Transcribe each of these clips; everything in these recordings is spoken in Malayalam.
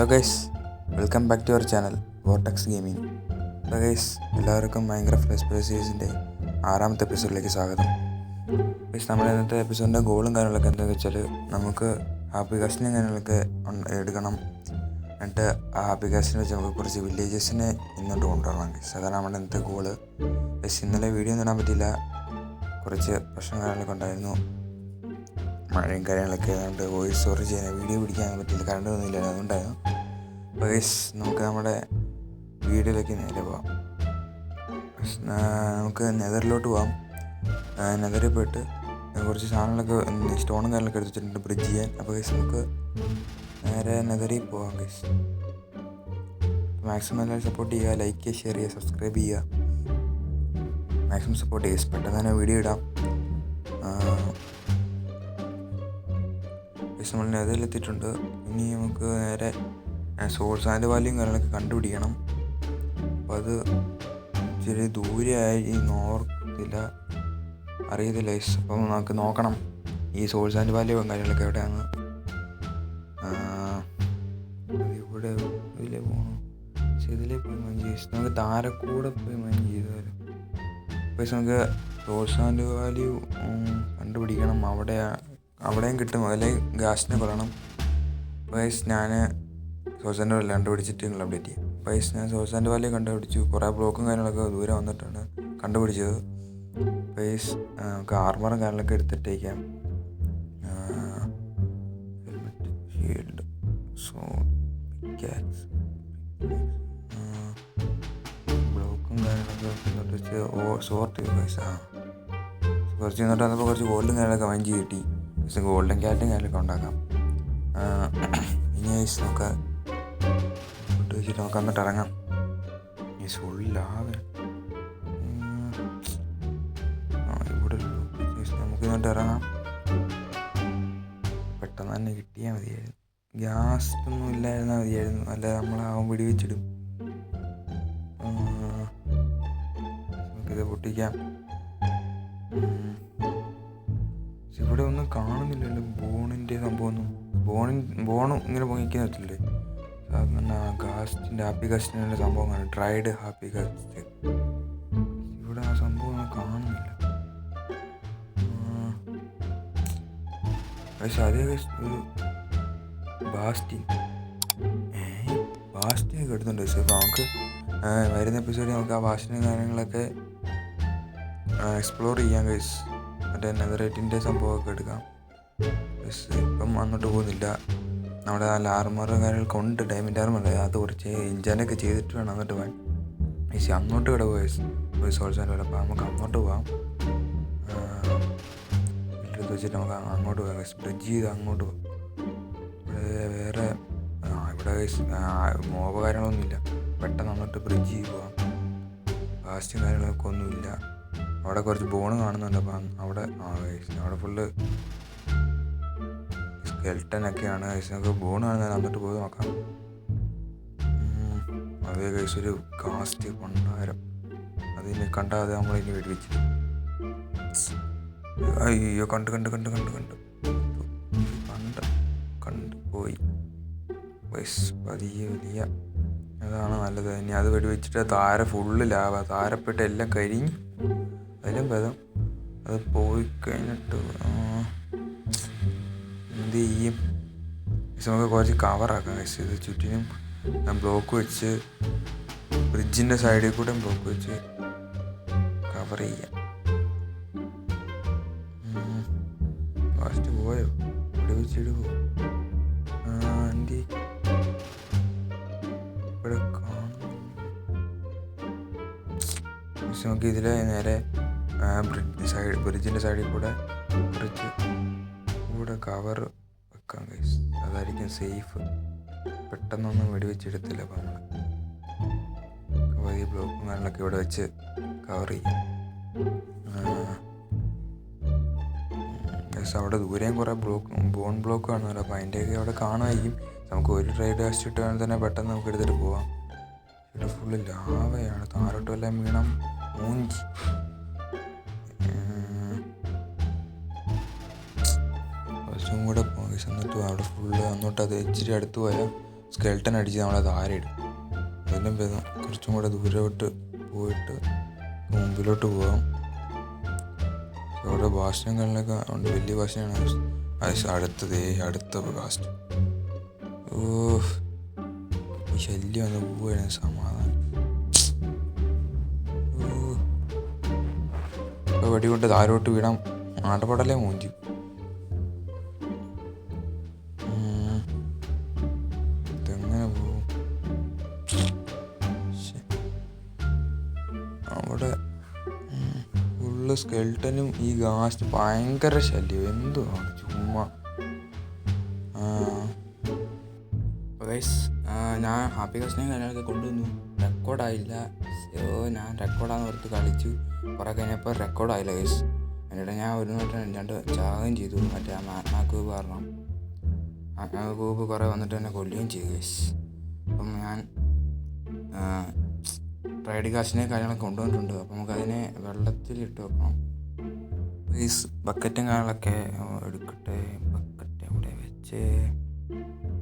Hello guys welcome back to our channel Vortex gaming hello guys എല്ലാവർക്കും ഭയങ്കര ഫ്ലഷ് സീരീസിന്റെ ആറാമത്തെ എപ്പിസോഡിലേക്ക് സ്വാഗതം. ഗൈസ് നമ്മുടെ ഇന്നത്തെ എപ്പിസോഡിന്റെ ഗോളും കാര്യങ്ങളൊക്കെ എന്താണെന്ന് വെച്ചാൽ നമുക്ക് ഹാപ്പി കാസ്റ്റിനും കാര്യങ്ങളൊക്കെ എടുക്കണം. എന്നിട്ട് ആ ഹാപ്പി കാസ്റ്റിനെ വെച്ച് നമുക്ക് കുറച്ച് വില്ലേജസിനെ ഇന്നോട്ട് കൊണ്ടുവരണം ഗൈസ് അതാണ് നമ്മുടെ ഇന്നത്തെ ഗോൾ ഗൈസ് ഇന്നലെ വീഡിയോ ഒന്നും ഇടാൻ പറ്റിയില്ല. കുറച്ച് പ്രശ്നം കാര്യങ്ങളൊക്കെ ഉണ്ടായിരുന്നു. മഴയും കാര്യങ്ങളൊക്കെ ആയതുകൊണ്ട് വോയിസ് ഓവർ ചെയ്യാൻ വീഡിയോ പിടിക്കാൻ പറ്റില്ല കറണ്ട് ഒന്നുമില്ല അതുകൊണ്ടായിരുന്നു അപ്പോൾ നമുക്ക് നമ്മുടെ വീഡിയോയിലേക്ക് നേരെ പോവാം. നമുക്ക് നെതറിലോട്ട് പോവാം. നെതറിൽ പോയിട്ട് കുറച്ച് സാധനങ്ങളൊക്കെ സ്റ്റോണും കാര്യങ്ങളൊക്കെ എടുത്ത് വെച്ചിട്ടുണ്ട് ബ്രിഡ്ജ് ചെയ്യാൻ. അപ്പോൾ ഗൈസ് നമുക്ക് നേരെ നെതറിൽ പോവാം ഗൈസ് മാക്സിമം എല്ലാവരും സപ്പോർട്ട് ചെയ്യുക ലൈക്ക് ചെയ്യുക ഷെയർ ചെയ്യുക സബ്സ്ക്രൈബ് ചെയ്യുക. മാക്സിമം സപ്പോർട്ട് ചെയ്യുക പെട്ടെന്ന് തന്നെ വീഡിയോ ഇടാം. നമ്മൾ നെതറിലെത്തിയിട്ടുണ്ട്. ഇനി നമുക്ക് നേരെ സോഴ്സ് ആൻഡ് വാല്യൂം കാര്യങ്ങളൊക്കെ കണ്ടുപിടിക്കണം. അപ്പം അത് ഇച്ചിരി ദൂരെയായി നോർത്തില്ല. അറിയത്തില്ല അപ്പം നമുക്ക് നോക്കണം. ഈ സോഴ്സ് ആൻഡ് വാല്യൂ കാര്യങ്ങളൊക്കെ എവിടെയാണ് ഇവിടെ ഇതിലേ പോകണം പക്ഷെ ഇതിലേ പോയി മൈൻഡ് ചെയ്ത് നമുക്ക് താരക്കൂടെ പോയി മൈൻഡ് ചെയ്താലും. പക്ഷെ നമുക്ക് സോഴ്സ് ആൻഡ് വാല്യൂ കണ്ടുപിടിക്കണം. അവിടെ അവിടെയും കിട്ടും. അല്ലെങ്കിൽ ഗ്യാസിനെ കൊല്ലണം. വയസ് ഞാൻ സോഴ്സ് വല്ല കണ്ടുപിടിച്ചിട്ട് നിങ്ങൾ അപ്ഡേറ്റ് ചെയ്യാം. വയസ് ഞാൻ സോസാന്റെ വാല്യൂ കണ്ടുപിടിച്ചു. കുറേ ബ്ലോക്കും കാര്യങ്ങളൊക്കെ ദൂരെ വന്നിട്ടാണ് കണ്ടുപിടിച്ചത്. വയസ് നമുക്ക് ആർമറും കാര്യങ്ങളൊക്കെ എടുത്തിട്ടേക്കാം. പൈസ കുറച്ച് എന്നിട്ട് വന്നപ്പോൾ കുറച്ച് ഗോൾഡും കാര്യങ്ങളൊക്കെ വാങ്ങിച്ച് കിട്ടി. ഗോൾഡൻ ക്യാറ്റും കാര്യങ്ങളൊക്കെ ഉണ്ടാക്കാം. ഇനി നമുക്ക് വെച്ചിട്ട് നമുക്ക് എന്നിട്ട് ഇറങ്ങാം. ഈ സുള്ളിലാവെ ഇവിടെ. നമുക്ക് എന്നിട്ട് ഇറങ്ങാം. പെട്ടെന്ന് തന്നെ കിട്ടിയാൽ മതിയായിരുന്നു. ഗ്യാസ് ഒന്നും ഇല്ലായിരുന്നാൽ മതിയായിരുന്നു. അല്ല നമ്മളാവും വെടിവെച്ചിടും നമുക്കിത് പൊട്ടിക്കാം. ഇവിടെ ഒന്നും കാണുന്നില്ലല്ലോ. ബോണിന്റെ സംഭവമൊന്നും ബോണിൻ ബോണും ഇങ്ങനെ പൊങ്ങിക്കാൻ വെച്ചില്ലേ സാധാരണ ഗാസ്റ്റിന്റെ ഹാപ്പി ഗാസ്റ്റിന്റെ സംഭവം കാണും ഡ്രൈഡ് ഹാപ്പി ഗാസ്റ്റ് ഇവിടെ ആ സംഭവം കാണുന്നില്ല. പക്ഷെ അതേ ഒരു ബാസ്റ്റിൻ. ഏ? ബാസ്റ്റിനൊക്കെ എടുത്തുണ്ട് പക്ഷേ അപ്പോൾ നമുക്ക് വരുന്ന എപ്പിസോഡിൽ നമുക്ക് ആ ബാസ്റ്റിന്റെ കാര്യങ്ങളൊക്കെ എക്സ്പ്ലോർ ചെയ്യാം കഴിച്ച് മറ്റേ നെതറേറ്റിന്റെ സംഭവമൊക്കെ എടുക്കാം. പക്ഷേ ഇപ്പം അങ്ങോട്ട് പോകുന്നില്ല. നമ്മുടെ നല്ല ആർമറും കാര്യങ്ങളൊക്കെ ഉണ്ട് ഡയമണ്ട് ആർമർ അത് കുറച്ച് ഇഞ്ചാനൊക്കെ ചെയ്തിട്ട് വേണം അങ്ങോട്ട് പോകാൻ. പക്ഷേ അങ്ങോട്ട് ഇവിടെ പോയി പോയി സോൾസാന്റെ വരെ അപ്പോൾ നമുക്ക് അങ്ങോട്ട് പോകാം. വീട്ടിൽ വെച്ചിട്ട് നമുക്ക് അങ്ങ് അങ്ങോട്ട് പോകാം. ബ്രിഡ്ജ് ചെയ്ത് അങ്ങോട്ട് പോകാം. ഇവിടെ വേറെ ഇവിടെ മോബ് കാര്യങ്ങളൊന്നുമില്ല പെട്ടെന്ന് അങ്ങോട്ട് ബ്രിഡ്ജ് ചെയ്ത് പോകാം. കാസ്റ്റും കാര്യങ്ങളൊക്കെ ഒന്നുമില്ല. അവിടെ കുറച്ച് ബോണ് കാണുന്നുണ്ട്. അപ്പം അവിടെ ആ അവിടെ ഫുള്ള് സ്കെൽട്ടനൊക്കെയാണ് ഗൈസ് നമുക്ക് ബോൺ കാണുന്നത് എന്നിട്ട് പോയി നോക്കാം. അതേ ഗൈസ് ഒരു കാസ്റ്റ് കൊണ്ടാരം അതിനെ കണ്ടാതെ നമ്മളിനി വെടിവെച്ച് അയ്യോ കണ്ട് കണ്ട് കണ്ട് കണ്ട് കണ്ട്. കണ്ട് കണ്ട് പോയി. വയസ് വലിയ വലിയ അതാണ് നല്ലത്. ഇനി അത് വെടിവെച്ചിട്ട് താര ഫുള്ള് ലാഭ താരപ്പെട്ട് എല്ലാം കരിഞ്ഞ് അതിലും ഭേദം. അത് പോയി കഴിഞ്ഞിട്ട് ആ, എന്ത് ചെയ്യും പക്ഷെ നമുക്ക് കുറച്ച് കവറാക്കാം പക്ഷേ ഇത് ചുറ്റിനും ബ്ലോക്ക് വെച്ച് ബ്രിഡ്ജിന്റെ സൈഡിൽ കൂടെ ബ്ലോക്ക് വെച്ച് കവർ ചെയ്യാം. ഫാസ്റ്റ് പോയോ? ഇവിടെ ആ എന്തി ഇവിടെ പക്ഷെ നമുക്ക് ഇതിൽ നേരെ ബ്രിഡ്ജ് സൈഡ് ബ്രിഡ്ജിന്റെ സൈഡിൽ കൂടെ കുറച്ച് കൂടെ കവർ വെക്കാം ഗൈസ് അതായിരിക്കും സേഫ് പെട്ടെന്നൊന്നും വെടിവെച്ചെടുത്തില്ല അപ്പം നമ്മൾ വലിയ ബ്ലോക്കും കാര്യങ്ങളൊക്കെ ഇവിടെ വെച്ച് കവർ ചെയ്യും. ഗൈസ് അവിടെ ദൂരെയും കുറേ ബ്ലോക്ക് ബോൺ ബ്ലോക്ക് കാണുമല്ലോ. അപ്പോൾ അതിന്റെയൊക്കെ അവിടെ കാണുമായിരിക്കും. നമുക്ക് ഒരു റൈഡ് കാസ്റ്റ് ഇട്ട് തന്നെ പെട്ടെന്ന് നമുക്ക് എടുത്തിട്ട് പോവാം. ഇവിടെ ഫുള്ള് ലാവയാണ്. താരോട്ട് വല്ല വീണം. മൂഞ്ചി. കൂടെ പോയി എന്നിട്ട് അവിടെ ഫുള്ള് അങ്ങോട്ട് അത് ഇച്ചിരി അടുത്ത് പോയാൽ സ്കെൽട്ടൻ അടിച്ച് നമ്മളെ ഇടും. അതിലും ഭേദം കുറച്ചും കൂടെ ദൂരോട്ട് പോയിട്ട് മുമ്പിലോട്ട് പോകാം അവിടെ ഭാഷണങ്ങളിലൊക്കെ ഉണ്ട്. വലിയ ഭാഷയാണ്. അടുത്തത് അടുത്ത കാസ്റ്റ് ഓ ഈ ശല്യം ഒന്ന് പോവുകയാണ് സമാധാനം. വെടികൊണ്ട് താരോട്ട് വീടാം ആട്ടപ്പാടല്ലേ മൂഞ്ചി ഫുള്ള് സ്കെൽട്ടനും ഈ ഗാസ്റ്റ് ഭയങ്കര ശല്യം. എന്തുവാണ് ചുമ്മാ. ഞാൻ ഹാപ്പി കാസ്റ്റിനെ കാര്യങ്ങളൊക്കെ കൊണ്ടുവന്നു. റെക്കോർഡായില്ല സോ ഞാൻ റെക്കോർഡാന്ന് ഓർത്ത് കളിച്ചു. കുറേ കഴിഞ്ഞപ്പോൾ റെക്കോർഡായില്ല ഗൈസ് എന്നിട്ട് ഞാൻ ഒരു നോട്ട് രണ്ട് ചാകുകയും ചെയ്തു. മറ്റേ ആ മാഗ്മാ ക്യൂബ് കാരണം. മാഗ്മാ ക്യൂബ് കുറേ വന്നിട്ട് എന്നെ കൊല്ലുകയും ചെയ്തു ഗൈസ് അപ്പം ഞാൻ റൈഡ് കാശിനെ കാര്യങ്ങളൊക്കെ കൊണ്ടുവന്നിട്ടുണ്ട്. അപ്പോൾ നമുക്കതിനെ വെള്ളത്തിലിട്ട് വെക്കണം. പ്ലീസ് ബക്കറ്റും കാര്യങ്ങളൊക്കെ എടുക്കട്ടെ. ബക്കറ്റ് അവിടെ വെച്ച്?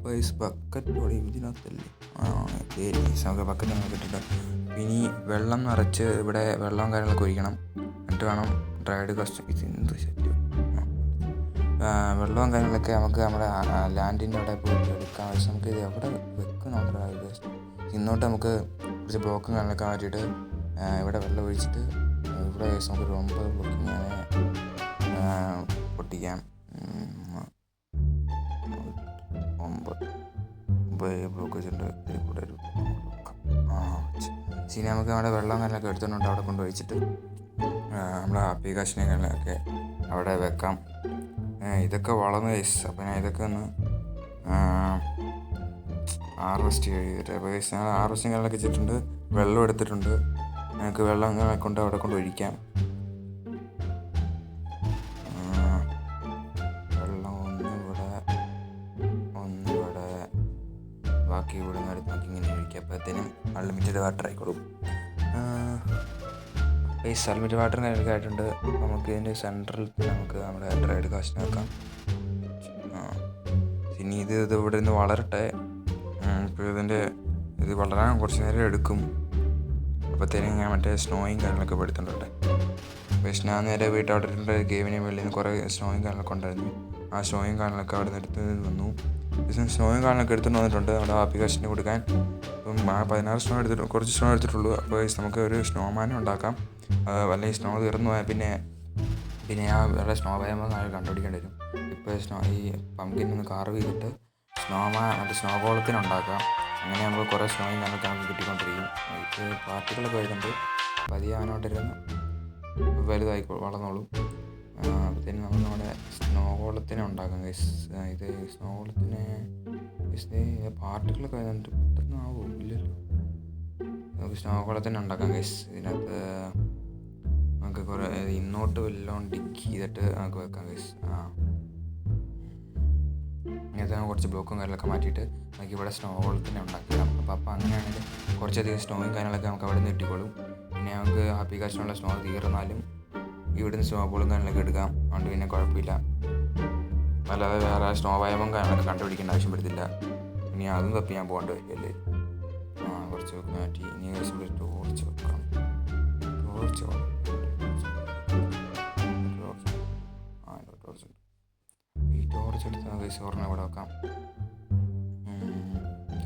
പ്ലീസ് ബക്കറ്റ് ഇവിടെ ഇതിനകത്തല്ലേ? നമുക്ക് ബക്കറ്റ് നമുക്ക് ഇട്ടിട്ട് ഇനി വെള്ളം നിറച്ച് ഇവിടെ വെള്ളവും കാര്യങ്ങളൊക്കെ ഒഴിക്കണം. എന്നിട്ട് വേണം ഡ്രൈഡ് കസ്റ്റ് ഇത് എന്ത് സെറ്റ് വെള്ളവും കാര്യങ്ങളൊക്കെ നമുക്ക് നമ്മുടെ ലാൻഡിന്റെ അവിടെ പോയിട്ട് എടുക്കാൻ നമുക്ക് ഇത് എവിടെ വെക്കണം ഇന്നോട്ട് നമുക്ക് കുറച്ച് ബ്ലോക്കും കാര്യങ്ങളൊക്കെ മാറ്റിയിട്ട് ഇവിടെ വെള്ളം ഒഴിച്ചിട്ട് ഇവിടെ guys നമുക്ക് ഒരു ഒമ്പത് ബ്ലോക്ക് ഇങ്ങനെ പൊട്ടിക്കാം. ഒമ്പത് ബ്ലോക്ക് വെച്ചിട്ടുണ്ട്. കൂടെ ഒരു. ശരി നമുക്ക് നമ്മുടെ വെള്ളം കാര്യങ്ങളൊക്കെ എടുത്തിട്ടുണ്ട്. അവിടെ കൊണ്ട് ഒഴിച്ചിട്ട് നമ്മുടെ ഹാപ്പി കാശിനെ കാര്യങ്ങളൊക്കെ അവിടെ വെക്കാം. ഇതൊക്കെ വളർന്ന് വയസ്സ് അപ്പം ഞാൻ ഇതൊക്കെ ഒന്ന് ഹാർവെസ്റ്റ് ചെയ്തിട്ട് അപ്പോൾ ഞങ്ങൾ ഹാർവെസ്റ്റിംഗ് കാര്യങ്ങളൊക്കെ ചെയ്തിട്ടുണ്ട്. വെള്ളം എടുത്തിട്ടുണ്ട്. ഞങ്ങൾക്ക് വെള്ളം ഇങ്ങനെ കൊണ്ട് അവിടെ കൊണ്ട് ഒഴിക്കാം. വെള്ളം ഒന്നിവിടെ ഒന്നിവിടെ. ബാക്കി ഇവിടെ നിന്ന് എടുത്ത് നോക്കി ഇങ്ങനെ ഒഴിക്കാം. അപ്പോഴത്തേനും അൺലിമിറ്റഡ് വാട്ടർ ആയിക്കോളും. ഈ അൺലിമിറ്റഡ് വാട്ടർ കാര്യങ്ങളൊക്കെ ആയിട്ടുണ്ട്. നമുക്ക് ഇതിന്റെ സെൻട്രൽ നമുക്ക് നമ്മുടെ ഡ്രൈഡ് കാസ്റ്റിന് വെക്കാം ആ ഇനി ഇത് ഇത് ഇവിടെ നിന്ന് വളരട്ടെ. ഇപ്പോൾ ഇതിന്റെ ഇത് വളരാൻ കുറച്ച് നേരം എടുക്കും. അപ്പോഴത്തേനും ഞാൻ മറ്റേ സ്നോയും കാര്യങ്ങളൊക്കെ പെടുത്തുന്നുണ്ട് പക്ഷേ ഞാൻ നേരെ അവിടെ ഇരുന്ന ഗെയിമിന് വെളിയിൽ കുറേ സ്നോയും കാര്യങ്ങളൊക്കെ ഉണ്ടായിരുന്നു. ആ സ്നോയും കാര്യങ്ങളൊക്കെ അവിടെ നിന്ന് എടുത്ത് വന്നു. സ്നോയും കാര്യങ്ങളൊക്കെ എടുത്തുകൊണ്ട് വന്നിട്ടുണ്ട്. നമ്മുടെ ആപ്ലിക്കേഷന് കൊടുക്കാൻ. അപ്പം ആ പതിനാറ് സ്നോ എടുത്തിട്ട് കുറച്ച് സ്നോ എടുത്തിട്ടുള്ളൂ. അപ്പോൾ നമുക്ക് ഒരു സ്നോമാനും ഉണ്ടാക്കാം. അല്ലെങ്കിൽ സ്നോ തീർന്നു പോയാൽ പിന്നെ പിന്നെ ആ വേറെ സ്നോ ഭയമൊന്നും കണ്ടുപിടിക്കേണ്ടി വരും. ഇപ്പോൾ സ്നോ ഈ പമ്പിൽ നിന്ന് കാർവ് ചെയ്തിട്ട് സ്നോമാ മറ്റേ സ്നോ ഗോളത്തിനുണ്ടാക്കാം അങ്ങനെ നമുക്ക് കുറേ സ്നോയും നമുക്ക് നമുക്ക് കിട്ടിക്കൊണ്ടിരിക്കും. ഇത് പാർട്ടികളൊക്കെ വരുന്നുണ്ട്. പതിയെ അവനോട്ടിരുന്ന് വലുതായി വളർന്നോളും. അപ്പോഴത്തേനും നമ്മൾ നമ്മുടെ സ്നോ ഗോളത്തിനെ ഉണ്ടാക്കാം ഇത് സ്നോ ഗോളത്തിന് പാർട്ടികളൊക്കെ വരുന്നുണ്ട്. പെട്ടെന്ന് ആവും? ഇല്ലല്ലോ. നമുക്ക് സ്നോ ഗോളത്തിനെ ഉണ്ടാക്കാം ഗൈസ് ഇതിനകത്ത് നമുക്ക് കുറേ ഇന്നോട്ട് വല്ലതും ഡിഗ് ചെയ്തിട്ട് നമുക്ക് വെക്കാം ഗൈസ് ആ. ഇങ്ങനത്തെ കുറച്ച് ബ്ലോക്കും കാര്യങ്ങളൊക്കെ മാറ്റിയിട്ട് നമുക്ക് ഇവിടെ സ്നോ ഹോൾ തന്നെ ഉണ്ടാക്കിയിടാം അപ്പോൾ അപ്പോൾ അങ്ങനെയാണെങ്കിൽ കുറച്ചധികം സ്നോയും കാര്യങ്ങളൊക്കെ നമുക്ക് അവിടെ നിന്ന് കിട്ടിക്കോളും. പിന്നെ നമുക്ക് ഹാപ്പി കാശിനുള്ള സ്നോ തീർന്നാലും ഇവിടുന്ന് സ്നോ ബോളും കാര്യങ്ങളൊക്കെ എടുക്കാം. അതുകൊണ്ട് പിന്നെ കുഴപ്പമില്ല. അല്ലാതെ വേറെ സ്നോ വയമം കാര്യങ്ങളൊക്കെ കണ്ടുപിടിക്കേണ്ട ആവശ്യം വരത്തില്ല ഇനി അതും തപ്പി ഞാൻ പോകേണ്ടി വരില്ലേ ആ കുറച്ച് മാറ്റി ഇനി കുറച്ച് ടോർച്ച്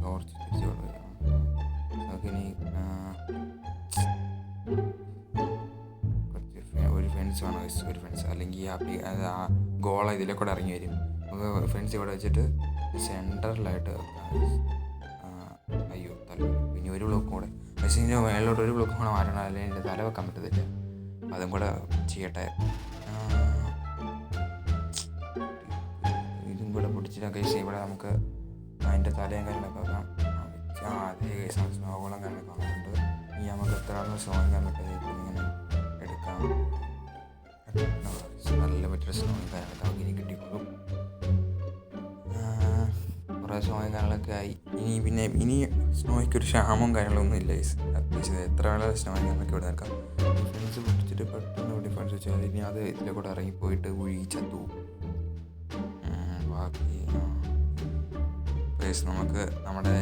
ടോർച്ച് എടുത്ത് ഇവിടെ വെക്കാം. ഫെ- ഒരു ഫ്രണ്ട്സ് വേണം ഒരു ഫ്രണ്ട്സ് അല്ലെങ്കിൽ ആ ആ ഗോള ഇതിലെ കൂടെ ഇറങ്ങി വരും. നമുക്ക് ഫ്രണ്ട്സ് ഇവിടെ വെച്ചിട്ട് സെന്ററിലായിട്ട് അയ്യോ തല പിന്നെ ഒരു ബ്ലോക്ക് കൂടെ. പക്ഷേ ഇതിന്റെ മേളിലോട്ട് ഒരു ബ്ലോക്കും കൂടെ മാറ്റണം. അല്ലെങ്കിൽ തല വെക്കാൻ പറ്റത്തില്ല. അതും കൂടെ ചെയ്യട്ടെ. കൂടെ പിടിച്ചിട്ട് കേസ് ഇവിടെ നമുക്ക് അതിന്റെ തലയും കാര്യങ്ങളൊക്കെ ആ അതേ കേസ് സ്നോകളും കാര്യങ്ങളൊക്കെ വന്നിട്ടുണ്ട്. ഇനി നമുക്ക് എത്ര സ്നോയും കാര്യങ്ങളൊക്കെ ഇങ്ങനെ എടുക്കാം. നല്ല മറ്റൊരു സ്നോയും കാര്യങ്ങളൊക്കെ ഇനി കിട്ടിക്കോളും. കുറേ സ്നോയും കാര്യങ്ങളൊക്കെ ആയി. ഇനി പിന്നെ ഇനി സ്നോയ്ക്ക് ഒരു ക്ഷാമവും കാര്യങ്ങളൊന്നും ഇല്ല. അത്യാവശ്യം എത്ര വേണ സ്നോയും കാര്യങ്ങളൊക്കെ ഇവിടെ നിൽക്കാം ഡിഫൻസ് പൊട്ടിച്ചിട്ട് പെട്ടെന്ന് ഡിഫൻസ് വെച്ചാൽ ഇനി അത് ഇതിലെ കൂടെ ഇറങ്ങിപ്പോയിട്ട് ഒഴുകി ചത്തു ബാക്കി ഗൈസ് നമുക്ക് നമ്മുടെ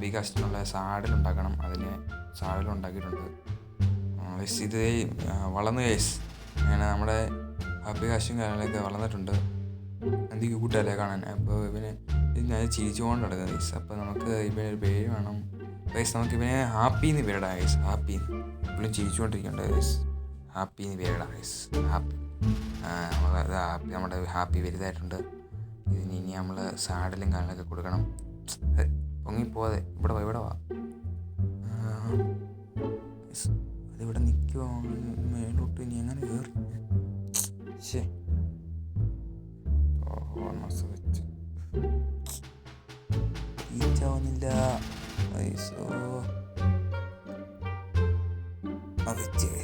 ബി കസ്റ്റിനുള്ള സാഡിൽ ഉണ്ടാക്കണം. അതിന് സാഡിൽ ഉണ്ടാക്കിയിട്ടുണ്ട്. ഇത് വളർന്നു കേസ് അങ്ങനെ നമ്മുടെ ഹാപ്പി കാശും കാര്യങ്ങളൊക്കെ വളർന്നിട്ടുണ്ട്. എന്ത് ക്യൂട്ടല്ലേ കാണാൻ? അപ്പോൾ ഇവന് ഞാൻ ചിരിച്ചുകൊണ്ട് നടക്കുന്നത് ഗൈസ് അപ്പോൾ നമുക്ക് ഇവനൊരു പേര് വേണം. ഗൈസ് നമുക്ക് ഇവനെ ഹാപ്പി എന്ന് പേരിടാം ഗൈസ് ഹാപ്പി ഇപ്പോഴും ചിരിച്ചുകൊണ്ടിരിക്കുന്നുണ്ട് ഗൈസ് ഹാപ്പി എന്ന് പേരിടാം ഗൈസ് ഹാപ്പി ഹാപ്പി നമ്മുടെ ഹാപ്പി വലുതായിട്ടുണ്ട്. ഇതിന് ഇനി നമ്മൾ സാഡിലും കാര്യങ്ങളൊക്കെ കൊടുക്കണം. പൊങ്ങിപ്പോവാതെ. ഇവിടെ വാ ഇവിടെ വാ. അതിവിടെ നിൽക്കുമോ മേലോട്ട് ഇനി എങ്ങനെ കയറി ശേ വെച്ച് ഈച്ചാവുന്നില്ല ഐസോ.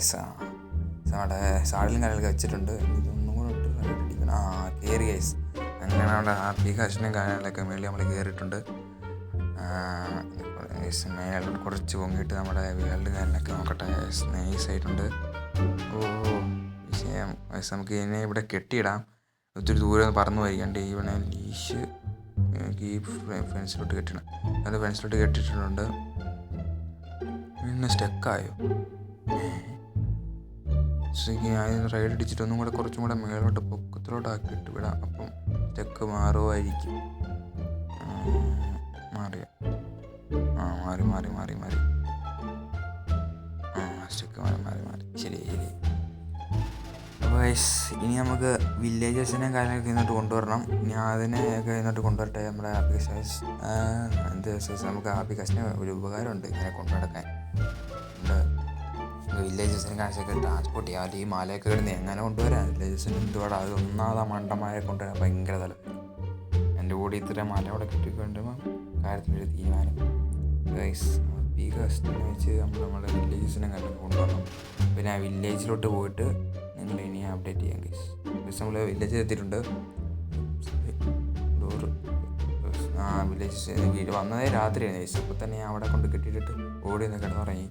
ഗൈസാ സാഡിലും കാര്യങ്ങളൊക്കെ വെച്ചിട്ടുണ്ട്. ഇതൊന്നും കൂടെ ഇട്ട് കണ്ടിട്ടിരിക്കണം ആ കയറി ഗൈസ് അങ്ങനെ നമ്മുടെ കാശിനും കാര്യങ്ങളൊക്കെ മേളിൽ നമ്മൾ കയറിയിട്ടുണ്ട്. മേളിൽ കുറച്ച് പൊങ്ങിയിട്ട് നമ്മുടെ വേൾഡ് കാര്യങ്ങളൊക്കെ നോക്കട്ടെ. നൈസ് ആയിട്ടുണ്ട് ഓ വിഷയം. നമുക്ക് ഇതിനെ ഇവിടെ കെട്ടിയിടാം. ഒത്തിരി ദൂരെ ഒന്ന് പറന്നു വരികണ്ട് ഇവിടെ ലീഷ് ഈ ഫ്രണ്ട്സിലോട്ട് കെട്ടണം അത് ഫ്രണ്ട്സിലോട്ട് കെട്ടിയിട്ടുണ്ട് പിന്നെ സ്റ്റക്കായോ ഞാൻ റൈഡ് അടിച്ചിട്ട് ഒന്നും കൂടെ കുറച്ചും കൂടെ മേളോട്ട് പൊക്കത്തിലോട്ടാക്കിയിട്ട് വിടാം. അപ്പം സ്റ്റക്ക് മാറുമായിരിക്കും മാറിയ ആ മാറി മാറി മാറി മാറി. ആ സ്റ്റക്ക് മാറി മാറി മാറി. ശരി ശരി. ഇനി നമുക്ക് വില്ലേജസിനെ കാര്യങ്ങളൊക്കെ ഇങ്ങോട്ട് കൊണ്ടുവരണം. ഇനി അതിനെയൊക്കെ ഇങ്ങോട്ട് കൊണ്ടുവരട്ടെ നമ്മുടെ ആപ്പി കസ്റ്റമേഴ്സ് എന്ത് നമുക്ക് ആപ്പി കസ്റ്റമർ ഒരു ഉപകാരമുണ്ട് ഇങ്ങനെ കൊണ്ടു നടക്കാൻ വില്ലേജസിന് കാശൊക്കെ ട്രാൻസ്പോർട്ട് ചെയ്യാം അല്ലെങ്കിൽ ഈ മലയൊക്കെ കിടന്ന് എങ്ങനെ കൊണ്ടുവരാം വില്ലേജസിന് എന്തുവാടാ അത് ഒന്നാമതാ മണ്ടന്മാരെ കൊണ്ടുവരാൻ ഭയങ്കര തല. എന്റെ കൂടെ ഇത്ര മല അവിടെ കിട്ടിക്കൊണ്ടുമ്പോൾ കാര്യത്തിനൊരു തീരുമാനം. ഗൈസ് ഈ കസ്റ്റം വെച്ച് നമ്മൾ നമ്മുടെ വില്ലേജസിനെ കണ്ടു കൊണ്ടുവരണം. പിന്നെ ആ വില്ലേജിലോട്ട് പോയിട്ട് നിങ്ങൾ ഇനി അപ്ഡേറ്റ് ചെയ്യാം ഗൈസ് ഗൈസ് നമ്മൾ വില്ലേജിൽ എത്തിയിട്ടുണ്ട്. ആ വില്ലേജ് വന്നതേ രാത്രിയാണ് ഗൈസ് അപ്പോൾ തന്നെ അവിടെ കൊണ്ട് കെട്ടിയിട്ടിട്ട് ഓടി നിന്ന് കിടന്നുറങ്ങി.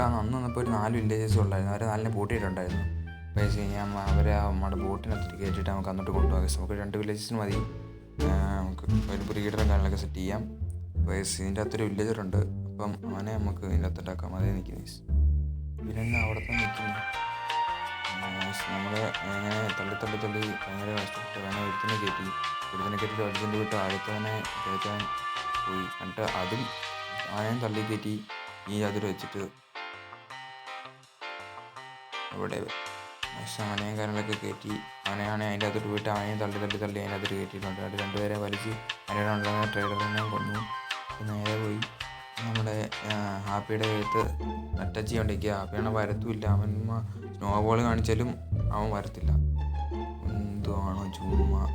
ഇവിടെ അന്ന് വന്നപ്പോൾ ഒരു നാല് വില്ലേജസ് ഉള്ളായിരുന്നു. അവരെ നാലിനെ പൂട്ടിയിട്ടുണ്ടായിരുന്നു അപ്പോൾ വെച്ച് കഴിഞ്ഞാൽ അവരെ നമ്മുടെ ബോട്ടിനകത്ത് കയറ്റിയിട്ട് നമുക്ക് അങ്ങോട്ട് കൊണ്ടുപോകാം. നമുക്ക് രണ്ട് വില്ലേജസിന് മതി. നമുക്ക് ഒരു ബ്രീഡറും കാര്യങ്ങളൊക്കെ സെറ്റ് ചെയ്യാം. അപ്പോൾ ഇതിന്റെ അകത്തൊരു വില്ലേജറുണ്ട് അപ്പം അവനെ നമുക്ക് ഇതിന്റെ അകത്ത് ഉണ്ടാക്കാം. അതേ നിൽക്കുന്നത് ഇവരെല്ലാം അവിടെ തന്നെ നിൽക്കുന്നു. നമ്മൾ അങ്ങനെ തള്ളി തള്ളി തള്ളി ഭയങ്കര കഷ്ടപ്പെട്ട് അങ്ങനെ ഒരുത്തിനെ കയറ്റി ഒരുത്തിനെ കയറ്റി ഒരുത്തിന്റെ വിട്ട് അടുത്തവനെ കയറ്റാൻ പോയി. എന്നിട്ട് അതും ആനയും തള്ളി കയറ്റി ഈ അതിൽ വെച്ചിട്ട് അവിടെ ആനയും കാര്യങ്ങളൊക്കെ കയറ്റി ആനയാണെ അതിന്റെ അകത്തോട്ട് പോയിട്ട് ആനയും തള്ളി തള്ളി തള്ളി അതിന്റെ അകത്തോട്ട് കയറ്റിയിട്ടുണ്ട്. അത് രണ്ടുപേരെ വലിച്ച് അതിന്റെ ഉണ്ടാകുന്ന ട്രേഡറിനെയും കൊന്നു. നേരെ പോയി. നമ്മുടെ ഹാപ്പിയുടെ കഴുത്ത് അറ്റാച്ച് ചെയ്യാണ്ടിരിക്കുക ഹാപ്പിയാണെ വരത്തുമില്ല. അവൻ സ്നോ ബോൾ കാണിച്ചാലും അവൻ വരത്തില്ല. എന്തുവാണോ ചുമ്മാ.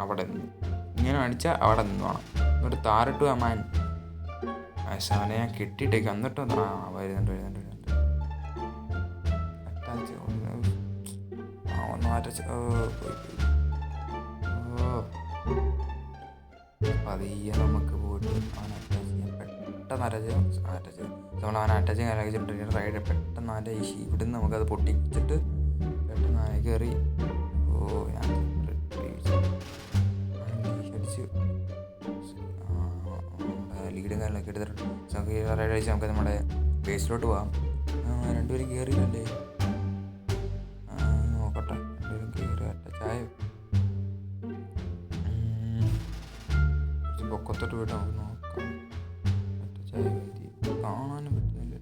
അവിടെ നിന്ന്. ഇങ്ങനെ അടിച്ചാൽ അവിടെ നിന്ന് വേണം എന്നിട്ട് താരട്ടു പക്ഷെ അവനെ ഞാൻ കെട്ടിയിട്ടേക്ക്. എന്നിട്ട് ആ വരുന്നുണ്ട് വരുന്നുണ്ട് വരുന്നുണ്ട്. അറ്റാച്ച് ഒന്ന് അറ്റാച്ച് പതിയെ നമുക്ക് പോയിട്ട് അവൻ അറ്റാച്ച് ചെയ്യാം. പെട്ടെന്ന് അറ്റാച്ച് അറ്റാച്ച് നമ്മൾ അവൻ അറ്റാച്ച് ചെയ്യാൻ വെച്ചിട്ടുണ്ടെങ്കിൽ റൈഡ് പെട്ടെന്ന് അവന്റെ ഇവിടുന്ന് നമുക്കത് പൊട്ടിച്ചിട്ട് പെട്ടെന്ന് അവനെ കയറി ഓ ഞാൻ എടുത്തിട്ടുണ്ട്. നമുക്ക് റൈഡ് അടിച്ച് നമുക്ക് നമ്മുടെ ബേസിലോട്ട് ആ, രണ്ടുപേരും കയറിയില്ലല്ലേ നോക്കട്ടെ. രണ്ടുപേരും കയറി അറ്റാച്ച് ചായ. കുറച്ച് പൊക്കത്തോട്ട് പോയിട്ട് നമുക്ക് നോക്കാം. എന്ത് കാണാനും പറ്റുന്നില്ല.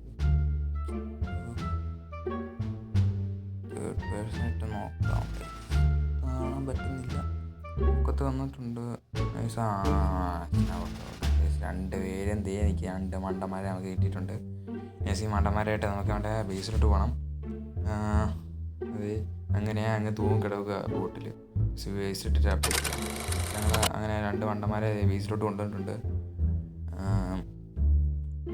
തേർഡ് പേഴ്സൺ നോക്കാം. കാണാൻ പറ്റുന്നില്ല. പൊക്കത്ത് വന്നിട്ടുണ്ട്. ആ രണ്ട് പേരും എന്ത് ചെയ്യാൻ എനിക്ക് രണ്ട് മണ്ടന്മാരെ നമുക്ക് കിട്ടിയിട്ടുണ്ട്. എസ് ഈ മണ്ടന്മാരായിട്ട് നമുക്ക് അവിടെ ബേസിലോട്ട് പോകണം. അത് അങ്ങനെ അങ്ങ് തൂങ്ങി കിടക്കുക ബോട്ടിൽ. ബേസിലിട്ടിട്ട് ഞങ്ങൾ അങ്ങനെ രണ്ട് മണ്ടന്മാരെ ബേസിലോട്ട് കൊണ്ടുവന്നിട്ടുണ്ട്.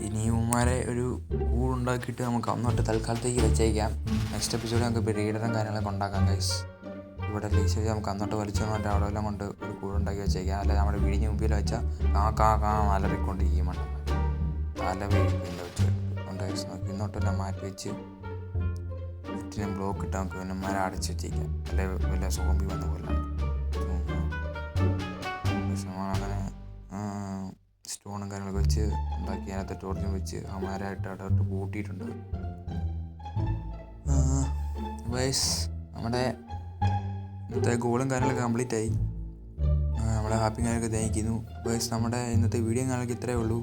ഇനി ഇവന്മാരെ ഒരു കൂടുണ്ടാക്കിയിട്ട് നമുക്ക് അന്നോട്ട് തൽക്കാലത്തേക്ക് വെച്ചേക്കാം. നെക്സ്റ്റ് എപ്പിസോഡ് നമുക്ക് ബ്രീഡറും കാര്യങ്ങളൊക്കെ ഉണ്ടാക്കാം ഗൈസ് ഇവിടെ ലീസ് വെച്ചാൽ നമുക്ക് അന്നോട്ട് വലിച്ചുകൊണ്ട് അവിടെ എല്ലാം കൊണ്ട് ഒരു കൂടുണ്ടാക്കി വെച്ചേക്കാം. അല്ലെങ്കിൽ നമ്മുടെ വിഴിഞ്ഞ് മുമ്പിൽ വെച്ചാൽ കാ കാ കാ അലറിക്കൊണ്ടിരിക്കും മണ്ടന്മാർ തല വീട് വെച്ച് ഉണ്ടാക്കി നോക്കി ഇന്നോട്ടെല്ലാം മാറ്റി വെച്ച് ചുറ്റിനും ബ്ലോക്ക് ഇട്ട് നമുക്ക് ഇവന്മാരെ അടച്ച് വെച്ചേക്കാം. അല്ലെ വല്ല സോമ്പി വന്ന പോലെ. അങ്ങനെ സ്റ്റോണും കാര്യങ്ങളൊക്കെ വെച്ച് ഉണ്ടാക്കി അതിനകത്ത് ടോർച്ചും വെച്ച് അമാരായിട്ട് അവിടെ കൂട്ടിയിട്ടുണ്ട്. വയസ് നമ്മുടെ ഇന്നത്തെ ഗോളും കാര്യങ്ങളൊക്കെ കംപ്ലീറ്റ് ആയി. നമ്മളെ ഹാപ്പി കാര്യങ്ങളൊക്കെ തേക്കുന്നു ബേസ് നമ്മുടെ ഇന്നത്തെ വീഡിയോ കാര്യങ്ങൾക്ക് ഇത്രയേ ഉള്ളൂ.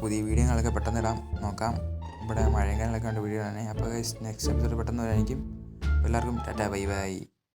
പുതിയ വീഡിയോ കാര്യങ്ങൾ പെട്ടെന്ന് ഇടാം. നോക്കാം. ഇവിടെ മഴയും കാര്യങ്ങളൊക്കെ വീഡിയോ ആണ് അപ്പോൾ നെക്സ്റ്റ് എപ്പിസോഡ് പെട്ടെന്ന് വരായിരിക്കും എല്ലാവർക്കും ടാറ്റാ ബൈ ബൈ.